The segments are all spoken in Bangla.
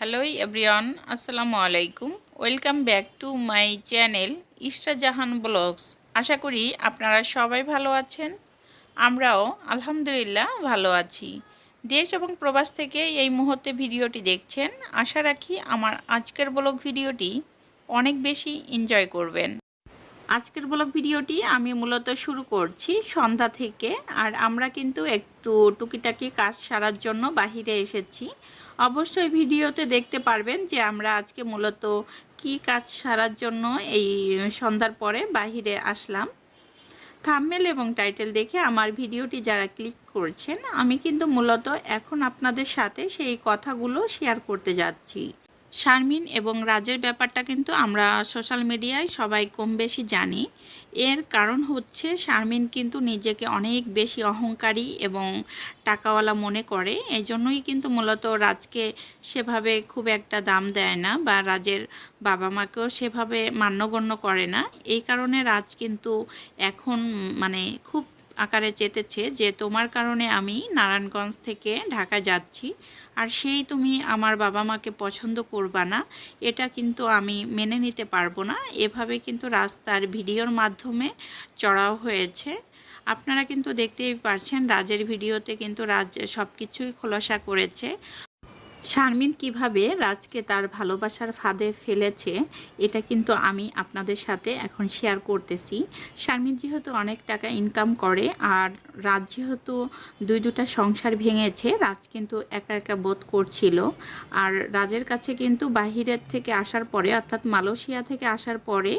হ্যালো এভরিওয়ান আসসালামু আলাইকুম welcome back to my channel Ishra Jahan blogs আশা করি আপনারা সবাই ভালো আছেন। আমরাও আলহামদুলিল্লাহ ভালো আছি। দেশ এবং প্রবাস থেকে এই মুহূর্তে ভিডিওটি দেখছেন। আশা রাখি আমার আজকের ব্লগ ভিডিওটি অনেক বেশি এনজয় করবেন। আজকের ব্লগ ভিডিওটি আমি মূলত শুরু করছি সন্ধ্যা থেকে, আর আমরা কিন্তু একটু টুকিটাকি কাজ সারার জন্য বাহিরে এসেছি। অবশ্যই ভিডিওতে দেখতে পারবেন যে আমরা আজকে মূলত কি কাজ সারার জন্য এই সন্ধ্যার পরে বাহিরে আসলাম। থামমেল এবং টাইটেল দেখে আমার ভিডিওটি যারা ক্লিক করছেন, আমি কিন্তু মূলত এখন আপনাদের সাথে সেই কথাগুলো শেয়ার করতে যাচ্ছি। শারমিন এবং রাজের ব্যাপারটা কিন্তু আমরা সোশ্যাল মিডিয়ায় সবাই কম বেশি জানি। এর কারণ হচ্ছে শারমিন কিন্তু নিজেকে অনেক বেশি অহংকারী এবং টাকাওয়ালা মনে করে। এই জন্যই কিন্তু মূলত রাজকে সেভাবে খুব একটা দাম দেয় না বা রাজের বাবা মাকেও সেভাবে মান্যগণ্য করে না। এই কারণে রাজ কিন্তু এখন মানে খুব আকারে চেতেছে যে তোমার কারণে আমি নারায়ণগঞ্জ থেকে ঢাকা যাচ্ছি। আর সেই তুমি আমার বাবা মাকে পছন্দ করবা না, এটা কিন্তু আমি মেনে নিতে পারব না। এভাবে কিন্তু রাস্তার ভিডিওর মাধ্যমে চড়াও হয়েছে। আপনারা কিন্তু দেখতেই পারছেন, রাজের ভিডিওতে কিন্তু রাজ সব কিছুই খোলাসা করেছে। শারমিন কীভাবে রাজকে তার ভালোবাসার ফাঁদে ফেলেছে, এটা কিন্তু আমি আপনাদের সাথে এখন শেয়ার করতেছি। শারমিন যেহেতু অনেক টাকা ইনকাম করে, আর রাজ যেহেতু দুই দুটা সংসার ভেঙেছে, রাজ কিন্তু একা একা বোধ করছিল। আর রাজের কাছে কিন্তু বাহিরের থেকে আসার পরে, অর্থাৎ মালয়েশিয়া থেকে আসার পরে,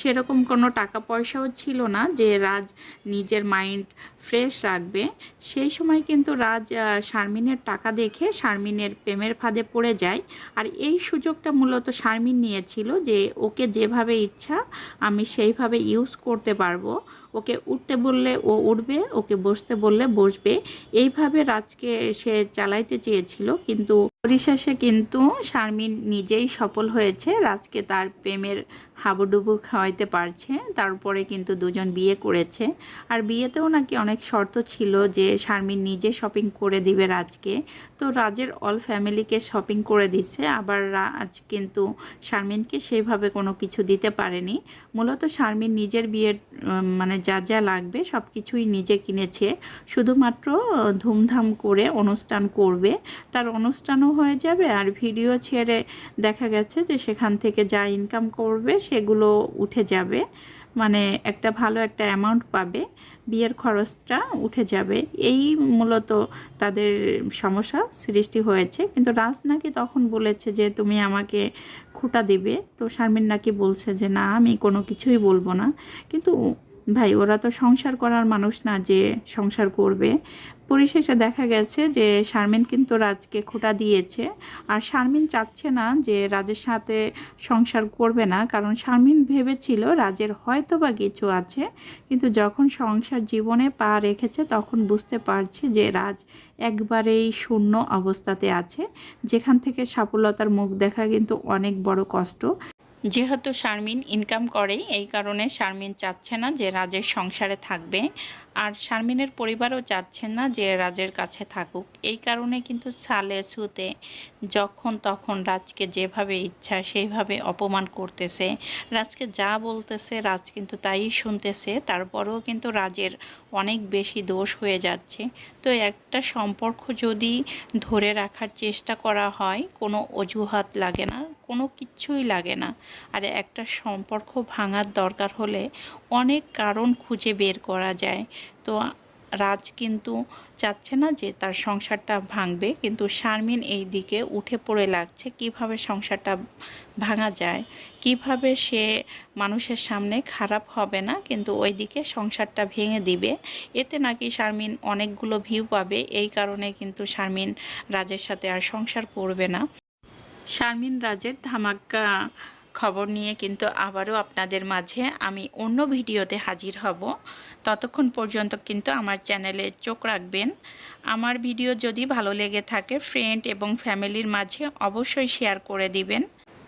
সেরকম কোনো টাকা পয়সাও ছিল না যে রাজ নিজের মাইন্ড ফ্রেশ রাখবে। সেই সময় কিন্তু রাজ শারমিনের টাকা দেখে শারমিনের প্রেমের ফাঁদে পড়ে যায়। আর এই সুযোগটা মূলত শারমিন নিয়েছিল যে, ওকে যেভাবে ইচ্ছা আমি সেইভাবে ইউজ করতে পারব। ওকে উঠতে বললে ও উঠবে, ওকে বসতে বললে বসবে। এইভাবে রাজকে সে চালাইতে চেয়েছিল, কিন্তু পরিশেষে কিন্তু শারমিন নিজেই সফল হয়েছে। রাজকে তার প্রেমের হাবুডুবু খাওয়াইতে পারছে, তারপরে কিন্তু দুজন বিয়ে করেছে। আর বিয়েতেও নাকি অনেক শর্ত ছিল যে শারমিন নিজে শপিং করে দিবে রাজকে। তো রাজের অল ফ্যামিলিকে শপিং করে দিচ্ছে, আবার রাজ কিন্তু শারমিনকে সেইভাবে কোনো কিছু দিতে পারেনি। মূলত শারমিন নিজের বিয়ের মানে যা যা লাগবে সব কিছুই নিজে কিনেছে। শুধুমাত্র ধুমধাম করে অনুষ্ঠান করবে। তার অনুষ্ঠানও হয়ে যাবে আর ভিডিও ছেড়ে দেখা গেছে যে সেখান থেকে যা ইনকাম করবে সেগুলো উঠে যাবে। মানে একটা ভালো একটা অ্যামাউন্ট পাবে। বিয়ের খরচটা উঠে যাবে। এই মূলত তাদের সমস্যা সৃষ্টি হয়েছে। কিন্তু রাজ নাকি তখন বলেছে যে, তুমি আমাকে খুঁটা দিবে। তো শারমিন নাকি বলছে যে, না, আমি কোনো কিছুই বলব না। কিন্তু ভাই, ওরা তো সংসার করার মানুষ না যে সংসার করবে। পরিশেষে দেখা গেছে যে শারমিন কিন্তু রাজকে খোটা দিয়েছে। আর শারমিন চাচ্ছে না যে রাজের সাথে সংসার করবে না, কারণ শারমিন ভেবেছিল রাজের হয়তো বা কিছু আছে, কিন্তু যখন সংসার জীবনে পা রেখেছে তখন বুঝতে পারছে যে রাজ একবারেই শূন্য অবস্থাতে আছে, যেখান থেকে সাফল্যতার মুখ দেখা কিন্তু অনেক বড় কষ্ট। যেহেতু শারমিন ইনকাম করে এই কারণে শারমিন চাচ্ছে না যে রাজের সংসারে থাকবে। আর শারমিনের পরিবারও চাচ্ছে না যে রাজের কাছে থাকুক। এই কারণে কিন্তু সালে ছুতে যখন তখন রাজকে যেভাবে ইচ্ছা সেইভাবে অপমান করতেছে। রাজকে যা বলতেছে রাজ কিন্তু তাই শুনতেছে। তারপরেও কিন্তু রাজের অনেক বেশি দোষ হয়ে যাচ্ছে। তো একটা সম্পর্ক যদি ধরে রাখার চেষ্টা করা হয়, কোনো অজুহাত লাগে না, কোনো কিচ্ছুই লাগে না। আর একটা সম্পর্ক ভাঙার দরকার হলে অনেক কারণ খুঁজে বের করা যায়। তো রাজ কিন্তু চাচ্ছে না যে তার সংসারটা ভাঙবে, কিন্তু শারমিন এই দিকে উঠে পড়ে লাগছে কীভাবে সংসারটা ভাঙা যায়, কীভাবে সে মানুষের সামনে খারাপ হবে না, কিন্তু ওই দিকে সংসারটা ভেঙে দিবে। এতে নাকি শারমিন অনেকগুলো ভিউ পাবে, এই কারণে কিন্তু শারমিন রাজের সাথে আর সংসার করবে না। শারমিন রাজের ধামাক্কা খবর নিয়ে কিন্তু আবারও আপনাদের মাঝে আমি অন্য ভিডিওতে হাজির হব। ততক্ষণ পর্যন্ত কিন্তু আমার চ্যানেলে চোখ রাখবেন। আমার ভিডিও যদি ভালো লেগে থাকে ফ্রেন্ড এবং ফ্যামিলির মাঝে অবশ্যই শেয়ার করে দিবেন।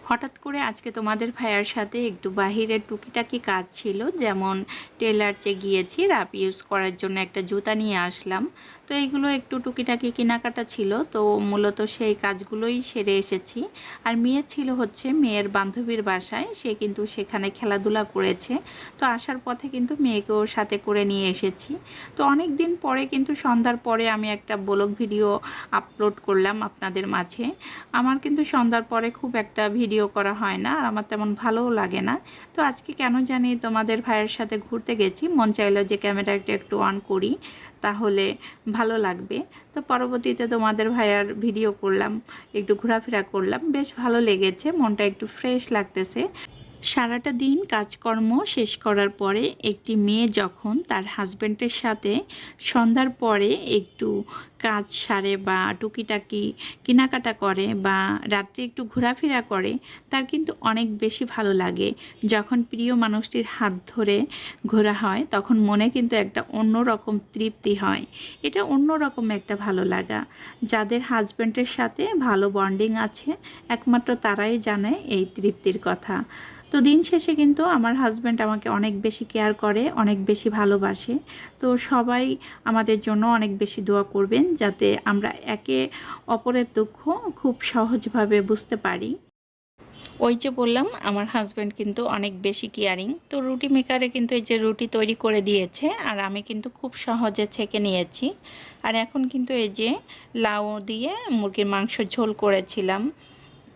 হঠাৎ করে আজকে তোমাদের ভাইয়ার সাথে একটু বাহিরের টুকিটাকি কাজ ছিল, যেমন টেলার্চে গিয়েছি, রাপ ইউজ করার জন্য একটা জুতা নিয়ে আসলাম। তো এইগুলো একটু টুকিটাকি কেনাকাটা ছিল, তো মূলত সেই কাজগুলোই সেরে এসেছি। আর মেয়ে ছিল হচ্ছে মেয়ের বান্ধবীর বাসায়, সে কিন্তু সেখানে খেলাধুলা করেছে। তো আসার পথে কিন্তু মেয়েকেও সাথে করে নিয়ে এসেছি। তো অনেক দিন পরে কিন্তু সন্ধ্যার পরে আমি একটা ব্লগ ভিডিও আপলোড করলাম আপনাদের মাঝে। আমার কিন্তু সন্ধ্যার পরে খুব একটা ভিডিও করা হয় না, আর আমার তেমন ভালোও লাগে না। তো আজকে কেন জানি তোমাদের ভাইয়ের সাথে ঘুরতে গেছি, মন চাইলো যে ক্যামেরাটা একটু অন করি, তাহলে ভালো লাগবে। তো পরবর্তীতে তোমাদের ভাইয়ার ভিডিও করলাম, একটু ঘোরাফেরা করলাম, বেশ ভালো লেগেছে, মনটা একটু ফ্রেশ লাগতেছে। সারাটা দিন কাজকর্ম শেষ করার পরে একটি মেয়ে যখন তার হাজব্যান্ডের সাথে সন্ধ্যার পরে একটু কাজ সারে বা টুকিটাকি কেনাকাটা করে বা রাত্রে একটু ঘোরাফেরা করে, তার কিন্তু অনেক বেশি ভালো লাগে। যখন প্রিয় মানুষটির হাত ধরে ঘোরা হয়, তখন মনে কিন্তু একটা অন্যরকম তৃপ্তি হয়। এটা অন্যরকম একটা ভালো লাগা। যাদের হাজব্যান্ডের সাথে ভালো বন্ডিং আছে, একমাত্র তারাই জানে এই তৃপ্তির কথা। তো দিন শেষে কিন্তু আমার হাজব্যান্ড আমাকে অনেক বেশি কেয়ার করে, অনেক বেশি ভালোবাসে। তো সবাই আমাদের জন্য অনেক বেশি দোয়া করবেন যাতে আমরা একে অপরের দুঃখ খুব সহজভাবে বুঝতে পারি। ওই যে বললাম, আমার হাজব্যান্ড কিন্তু অনেক বেশি কেয়ারিং তো রুটি মেকারে কিন্তু এই যে রুটি তৈরি করে দিয়েছে, আর আমি কিন্তু খুব সহজে ছেঁকে নিয়েছি। আর এখন কিন্তু এই যে লাউ দিয়ে মুরগির মাংস ঝোল করেছিলাম।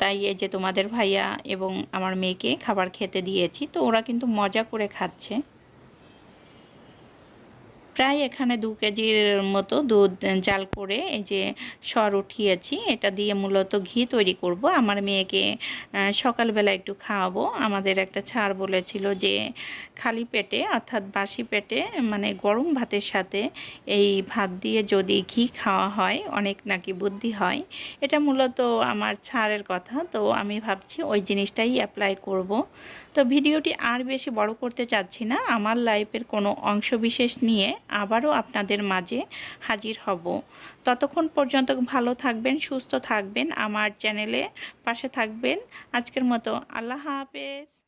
তাই এই যে তোমাদের ভাইয়া এবং আমার মেয়েকে খাবার খেতে দিয়েছি, তো ওরা কিন্তু মজা করে খাচ্ছে। প্রায় এখানে দু কেজির মতো দুধ জাল করে এই যে সর উঠিয়েছি। এটা দিয়ে মূলত ঘি তৈরি করব। আমার মেয়েকে সকালবেলা একটু খাওয়াবো। আমাদের একটা ছাড় বলেছিল যে খালি পেটে, অর্থাৎ বাসি পেটে মানে গরম ভাতের সাথে এই ভাত দিয়ে যদি ঘি খাওয়া হয়, অনেক নাকি বুদ্ধি হয়। এটা মূলত আমার ছাড়ের কথা। তো আমি ভাবছি ওই জিনিসটাই অ্যাপ্লাই করব। তো ভিডিওটি আর বেশি বড় করতে চাচ্ছি না। আমার লাইফের কোনো অংশ বিশেষ নিয়ে আবারও আপনাদের মাঝে হাজির হব। ততক্ষণ পর্যন্ত ভালো থাকবেন, সুস্থ থাকবেন, আমার চ্যানেলে পাশে থাকবেন। আজকের মতো আল্লাহ হাফেজ।